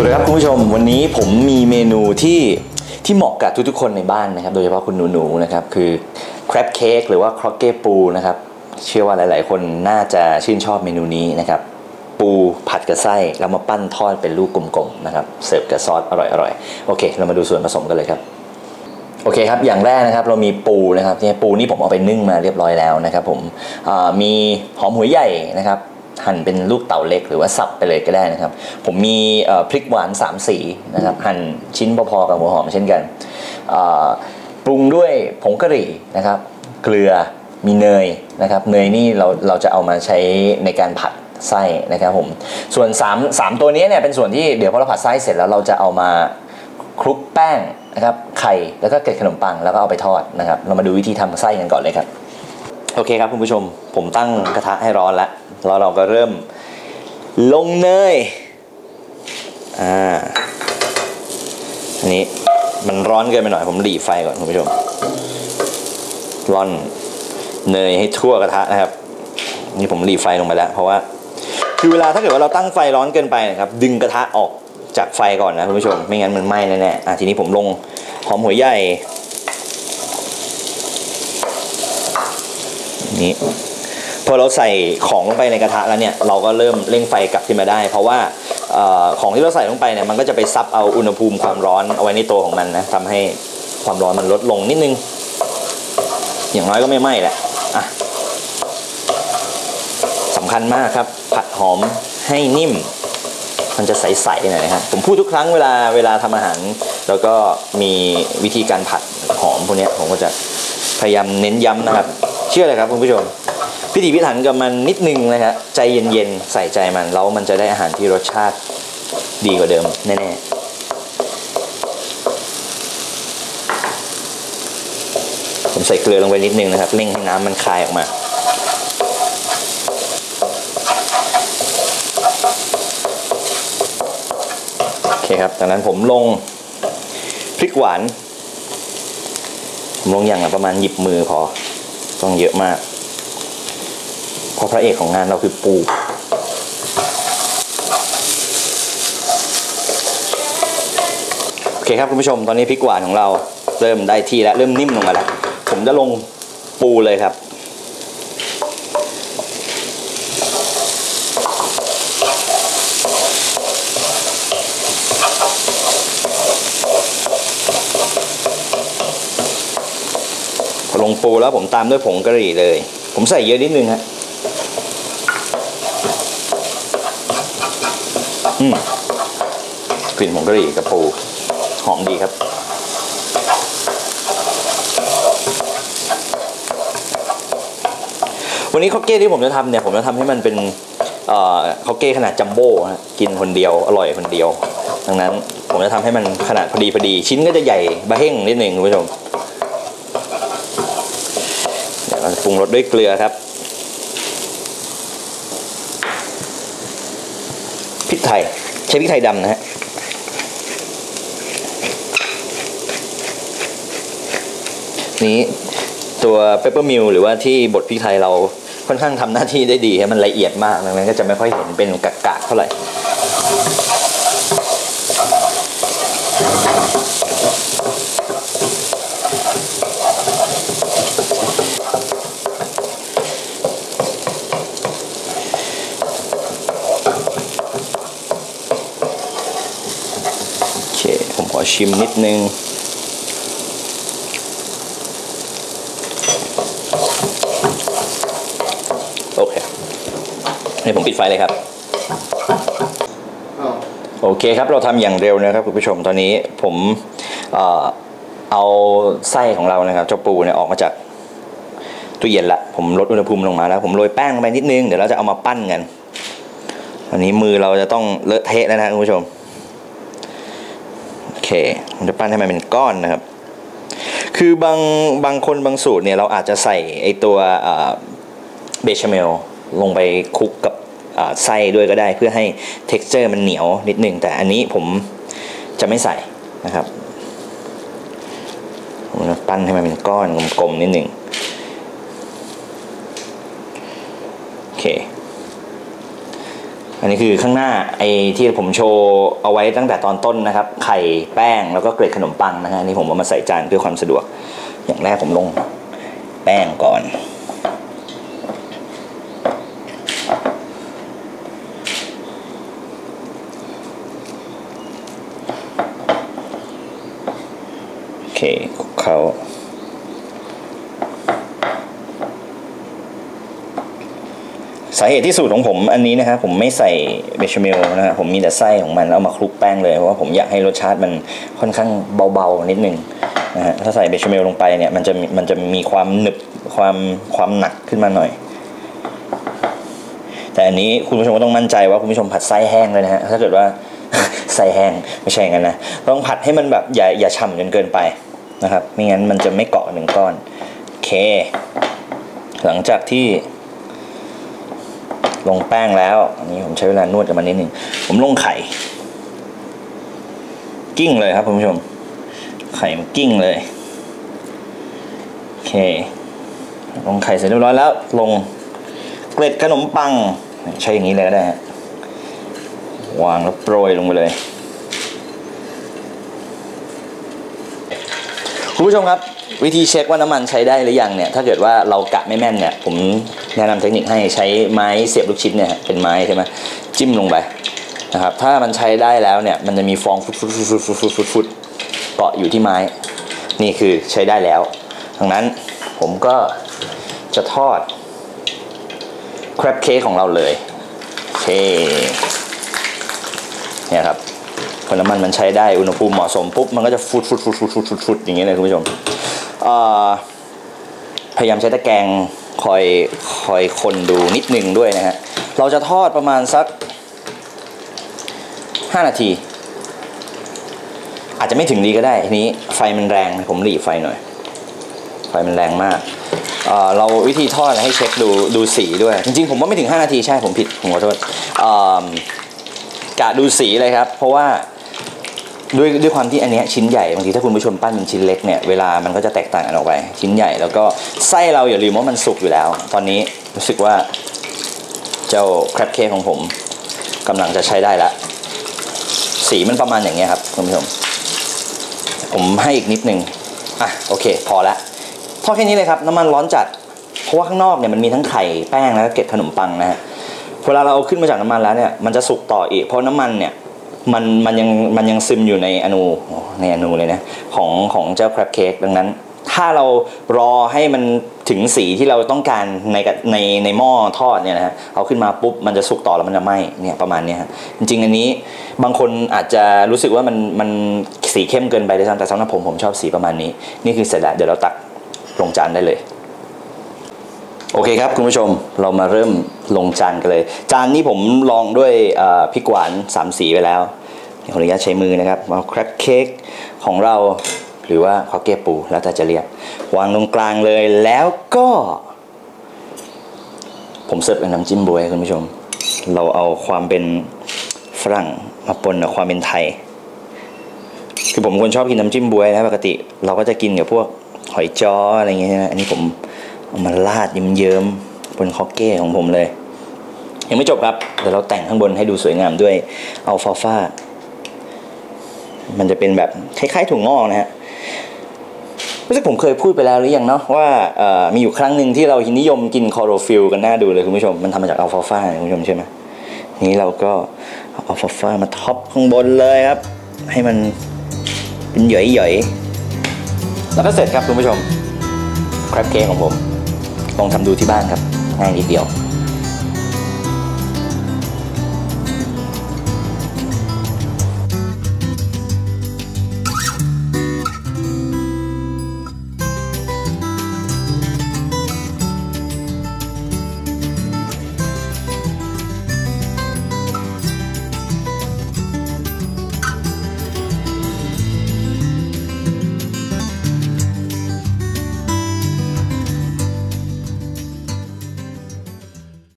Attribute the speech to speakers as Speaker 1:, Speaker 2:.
Speaker 1: สวัสดีครับคุณผู้ชมวันนี้ผมมีเมนูที่ที่เหมาะกับทุกๆคนในบ้านนะครับ โดยเฉพาะคุณหนูๆนะครับคือแครปเค้กหรือว่าครอกเก้ปูนะครับเชื่อว่าหลายๆ คนน่าจะชื่นชอบเมนูนี้นะครับ ปูผัดกับไส้แล้วมาปั้นทอดเป็นลูกกลมๆนะครับเสิร์ฟกับซอสอร่อยๆโอเค เรามาดูส่วนผสมกันเลยครับโอเคครับ อย่างแรกนะครับเรามีปูนะครับเนี่ยปูนี่ผมเอาไปนึ่งมาเรียบร้อยแล้วนะครับผมมีหอมหัวใหญ่นะครับ หั่นเป็นลูกเต่าเล็กหรือว่าสับไปเลยก็ได้นะครับ ผมมีพริกหวาน 3 สีนะครับ หั่นชิ้นพอๆกับหัวหอมเช่นกันปรุงด้วยผงกะหรี่นะครับ เกลือมีเนยนะครับ เนยนี่เราเราจะเอามาใช้ในการผัดไส้นะครับผมส่วน3 3ตัวนี้เนี่ยเป็นส่วนที่เดี๋ยวพอเราผัดไส้เสร็จแล้วเราจะเอามาคลุกแป้งนะครับไข่แล้วก็เกล็ดขนมปังแล้วก็เอาไปทอดนะครับ เรามาดูวิธีทำไส้กันก่อนเลยครับ โอเคครับคุณผู้ชม ผมตั้งกระทะให้ร้อนแล้วแล้วเราก็เริ่มลงเนย อ่า อันนี้มันร้อนเกินไปหน่อย ผมหลีไฟก่อนคุณผู้ชม ร่อนเนยให้ทั่วกระทะนะครับ นี่ผมหลีไฟลงไปแล้ว เพราะว่า คือเวลาถ้าเกิดว่าเราตั้งไฟร้อนเกินไปนะครับ ดึงกระทะออกจากไฟก่อนนะคุณผู้ชม ไม่งั้นมันไหม้แน่ๆอะทีนี้ผมลงหอมหัวใหญ่ นี่พอเราใส่ของลงไปในกระทะแล้วเนี่ยเราก็เริ่มเร่งไฟกลับขึ้นมาได้ เพราะว่าออของที่เราใส่ลงไปเนี่ยมันก็จะไปซับเอาอุณหภูมิความร้อนเอาไว้ในตัวของมันนะทำให้ความร้อนมันลดลงนิดนึง อย่างน้อยก็ไม่ไหม้แหละอะสำคัญมากครับ ผัดหอมให้นิ่ม มันจะใสๆหน่อยนะครับผมพูดทุกครั้งเวลาเวลาทำอาหาร แล้วก็มีวิธีการผัดหอมพวกนี้ผมก็จะพยายามเน้นย้ำนะครับ เชื่อเลยครับคุณผู้ชมพิถีพิถันกับมันนิดนึงนะครับใจเย็นๆใส่ใจมันแล้วมันจะได้อาหารที่รสชาติดีกว่าเดิมแน่ๆผมใส่เกลือลงไปนิดนึงนะครับเร่งให้น้ำมันคายออกมา โอเคครับ จากนั้นผมลงพริกหวาน ผมลงอย่างละประมาณหยิบมือพอ ต้องเยอะมาก เพราะพระเอกของงานเราคือปูโอเคครับคุณผู้ชมตอนนี้พริกหวานของเราเริ่มได้ที่แล้วเริ่มนิ่มลงมาแล้วผมจะลงปูเลยครับ พอล งปูแล้วผมตามด้วยผงกะหรี่เลย ผมใส่เยอะนิดนึงฮะอืมกลิ่นผงกะหรี่กับปูหอมดีครับ วันนี้ข้าวเก้ที่ผมจะทำเนี่ย ผมจะทำให้มันเป็นเอ่อข้าวเก้ขนาดจัมโบ้กินคนเดียวอร่อยคนเดียว ดังนั้นผมจะทำให้มันขนาดพอดีพอดี ชิ้นก็จะใหญ่บะเฮ่งนิดนึงคุณผู้ชม เดี๋ยวเราจะ ปรุงรสด้วยเกลือครับพริกไทยใช้พริกไทยดำนะฮะนี้ตัวเปปเปอร์มิลหรือว่าที่บดพริกไทยเราค่อนข้างทำหน้าที่ได้ดีครับมันละเอียดมากดังนั้นก็จะไม่ค่อยเห็นเป็นกากๆเท่าไหร่ โอเค ผมขอ ชิมนิดนึง โอเคให้ผมปิดไฟเลยครับ โอเคครับเราทำอย่างเร็วนะครับคุณผู้ชมตอนนี้ผมเอ่อเอาไส้ของเรานะครับเจ้าปูเนี่ยออกมาจากตู้เย็นละผมลดอุณหภูมิลงมาแล้ว ผมโรยแป้งลงไปนิดนึง เดี๋ยวเราจะเอามาปั้นกันวันนี้มือเราจะต้องเลอะเทะแล้วนะครับคุณผู้ชมโอ เคผมจะปั้นให้มันเป็นก้อนนะครับ คือบางบางคนบางสูตรเนี่ยเราอาจจะใส่ไอตัวเบชาเมลลงไปคลุกกับไส้ด้วยก็ได้เพื่อให้ t e x t อร์มันเหนียวนิดนึง แต่อันนี้ผมจะไม่ใส่นะครับผมจะปั้นให้มันเป็นก้อนกลมๆนิดนึงโอเค อันนี้คือข้างหน้าไอ้ที่ผมโชว์เอาไว้ตั้งแต่ตอนต้นนะครับ ไข่แป้งแล้วก็เกล็ดขนมปังนะฮะนี่ผมเอามาใส่จานเพื่อความสะดวก อย่างแรกผมลงแป้งก่อนโอเคคลุกเขา สาเหตุที่สูตรของผมอันนี้นะครับผมไม่ใส่เบชเมลนะฮะผมมีแต่ไส้ของมันแล้วเอามาคลุกแป้งเลยเพราะว่าผมอยากให้รสชาติมันค่อนข้างเบาๆนิดนึงนะฮะถ้าใส่เบชเมลลงไปเนี่ยมันจะมันจะมีความหนึบความความหนักขึ้นมาหน่อย แต่อันนี้คุณผู้ชมก็ต้องมั่นใจว่าคุณผู้ชมผัดไส้แห้งเลยนะฮะถ้าเกิดว่าไส้แห้งไม่ใช่งั้นนะต้องผัดให้มันแบบอย่าอย่าฉ่ำจนเกินไปนะครับไม่งั้นมันจะไม่เกาะหนึ่งก้อนโอเค หลังจากที่ ลงแป้งแล้วอันนี้ผมใช้เวลานวดกันมานนิดนึงผมลงไข่ กิ้งเลยครับคุณผู้ชม ไข่มันกิ้งเลยโอเค ลงไข่เสร็จเรียบร้อยแล้ว ลงเกล็ดขนมปัง ใช้อย่างนี้เลยก็ได้ฮะวางแล้วโปรยลงไปเลย คุณผู้ชมครับ วิธีเช็คว่าน้ำมันใช้ได้หรือยังเนี่ยถ้าเกิดว่าเรากะไม่แม่นเนี่ยผมแนะนำเทคนิคให้ใช้ไม้เสียบลูกชิ้นเนี่ยเป็นไม้ใช่ไหมจิ้มลงไปนะครับถ้ามันใช้ได้แล้วเนี่ยมันจะมีฟองฟุดฟุดฟุดฟุดฟุดฟุดฟุดเกาะอยู่ที่ไม้ นี่คือใช้ได้แล้วดังนั้นผมก็จะทอดแครบเค้กของเราเลยโอเคเนี่ยครับ พอน้ำมันมันใช้ได้อุณหภูมิเหมาะสมปุ๊บมันก็จะฟุดฟุดฟุดฟุดฟุดฟุดฟุดอย่างเงี้ยเลยคุณผู้ชมพยายามใช้ตะแกรงคอยคอยคนดูนิดนึงด้วยนะฮะเราจะทอดประมาณสัก 5 นาที อาจจะไม่ถึงดีก็ได้ทีนี้ไฟมันแรงผมหลีไฟหน่อย ไฟมันแรงมากเอ่อเราวิธีทอดให้เช็คดูดูสีด้วย จริงๆ ผมว่าไม่ถึง 5 นาทีใช่ผมผิดผมขอโทษกะดูสีเลยครับ เพราะว่า ด้วยด้วยความที่อันเนี้ยชิ้นใหญ่บางทีถ้าคุณผู้ชมปั้นเป็นชิ้นเล็กเนี่ยเวลามันก็จะแตกต่างกันออกไปชิ้นใหญ่แล้วก็ไส้เราอย่าลืมว่ามันสุกอยู่แล้ว ตอนนี้รู้สึกว่าเจ้าแครปเค้กของผมกำลังจะใช้ได้ละ สีมันประมาณอย่างเงี้ยครับคุณผู้ชม ผมให้อีกนิดนึงอะโอเค พอละทอแค่นี้เลยครับน้ำมันร้อนจัดเพราะว่าข้างนอกเนี่ยมันมีทั้งไข่แป้งแล้วก็เกล็ดขนมปังนะฮะเวลาเราเอาขึ้นมาจากน้ำมันแล้วเนี่ยมันจะสุกต่ออีกเพราะน้ำมันเนี่ย มันมันยังมันยังซึมอยู่ในอนูในอนูเลยนะของของเจ้าแครปเค้กดังนั้น ถ้าเรารอให้มันถึงสีที่เราต้องการในในในหม้อทอดเนี่ยนะฮะเอาขึ้นมาปุ๊บมันจะสุกต่อแล้วมันจะไหม้เนี่ยประมาณนี้ฮะจริงๆอันนี้บางคนอาจจะรู้สึกว่ามันมันสีเข้มเกินไปด้วยซ้ำแต่สำหรับผมผมชอบสีประมาณนี้ นี่คือเสร็จแล้วเดี๋ยวเราตักลงจานได้เลย โอเคครับคุณผู้ชมเรามาเริ่มลงจานกันเลย จานนี้ผมลองด้วยพริกหวานสามสีไปแล้วขออนุญาตใช้มือนะครับเอาครปเค้กของเราหรือว่าคอเกปูแล้วแต่จะเรียก วางตรงกลางเลยแล้วก็ ผมเสิร์ฟเป็นน้ำจิ้มบวยคุณผู้ชม เราเอาความเป็นฝรั่งมาปนกับความเป็นไทย คือผมคนชอบกินน้ำจิ้มบวยนะปกติ เราก็จะกินกับพวกหอยจ้ออะไรเงี้ยนะอันนี้ผม เอามาราดเยิ้มบนคอกเก้ของผมเลย ยังไม่จบครับ เดี๋ยวเราแต่งข้างบนให้ดูสวยงามด้วยอัลฟาฟามันจะเป็นแบบคล้ายๆถั่วงอกนะฮะรู้สึกผมเคยพูดไปแล้วหรือยังเนาะว่ามีอยู่ครั้งหนึ่งที่เรานิยมกินคอโรฟิลกันหน้าดูเลยคุณผู้ชม มันทำมาจากอัลฟาฟาคุณผู้ชมใช่ไหมนี้เราก็เอาอัลฟาฟามาท็อปข้างบนเลยครับ ให้มันเป็นหย่อยๆแล้วก็เสร็จครับคุณผู้ชมครับเค้กของผม ลองทำดูที่บ้านครับง่ายนิดเดียว